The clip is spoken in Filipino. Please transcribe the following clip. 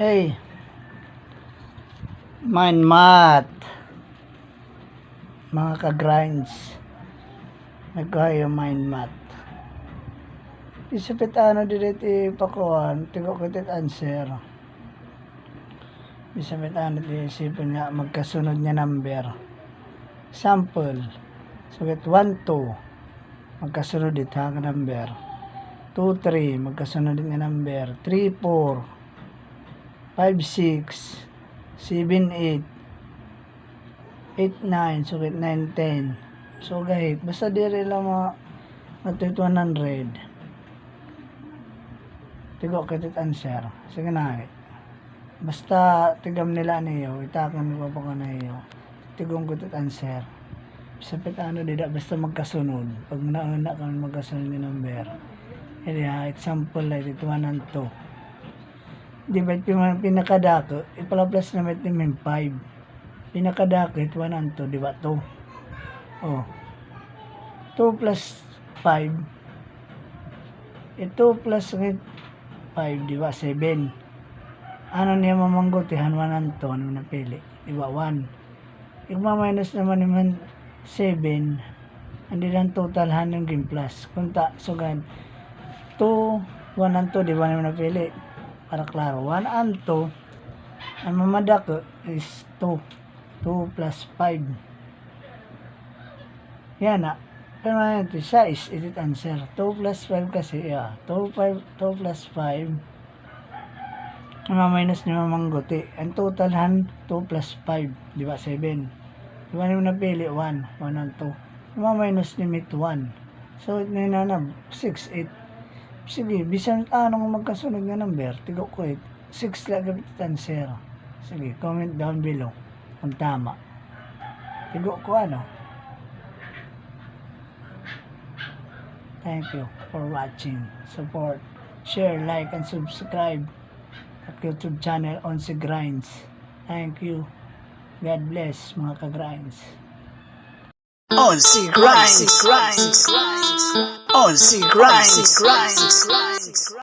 Hey. Mind mat. Mga ka-grinds. Nagkayo mind mat. Isipit ano dito ipakuan. Tigo ko tit answer. Isipit ano isipin nga magkasunod niya number. Sample. Sugat 1, 2. Magkasunod dito ang number. 2, 3. Magkasunod din number. 3, 4. 5, 6, 7, 8, 8, 9, so 9, 10. So gahit, basta diri lang mga matut 100. Tigo kitit answer. Sige na Basta tigam nila niyo, itakan mo pa ko na iyo. Tigong kitit answer. Sapit ano dida basta magkasunod. Pag nauna kami magkasunod ng number. Ha, example like ito 1 and 2 di ba yung pinakadako, ipalaplas na may timin 5. Pinakadako, 1 and 2, di ba 2? Oh. 2 plus 5. Ito plus 5, di ba 7. Ano niya mamanggotihan 1 and 2, ano napili? Di ba 1. Yung minus naman naman 7, hindi lang total han yung game plus. Kunta, so gan, 2, 1 and 2, di ba naman napili? Para klaro 1 and 2 ang mamadako is 2 2 plus 5 yan na. Yan ito siya is edit answer? 2 plus 5 kasi yeah, 2, 5, 2 plus 5 ang minus ni mamangguti ang total han 2 plus 5 di ba 7 di ba naman napili? 1 1 and 2 ang minus ni mit 1 so ito na 6 8 Sige, bisan anong magkasunod nga number, tigo ko it. 6 lang gamit answer. Sige, comment down below kung tama. Tigo ko ano. Thank you for watching. Support, share, like, and subscribe at YouTube channel on si Grinds. Thank you. God bless mga ka-grinds. On si grinds, grinds, grinds. On si grinds, grinds, grinds.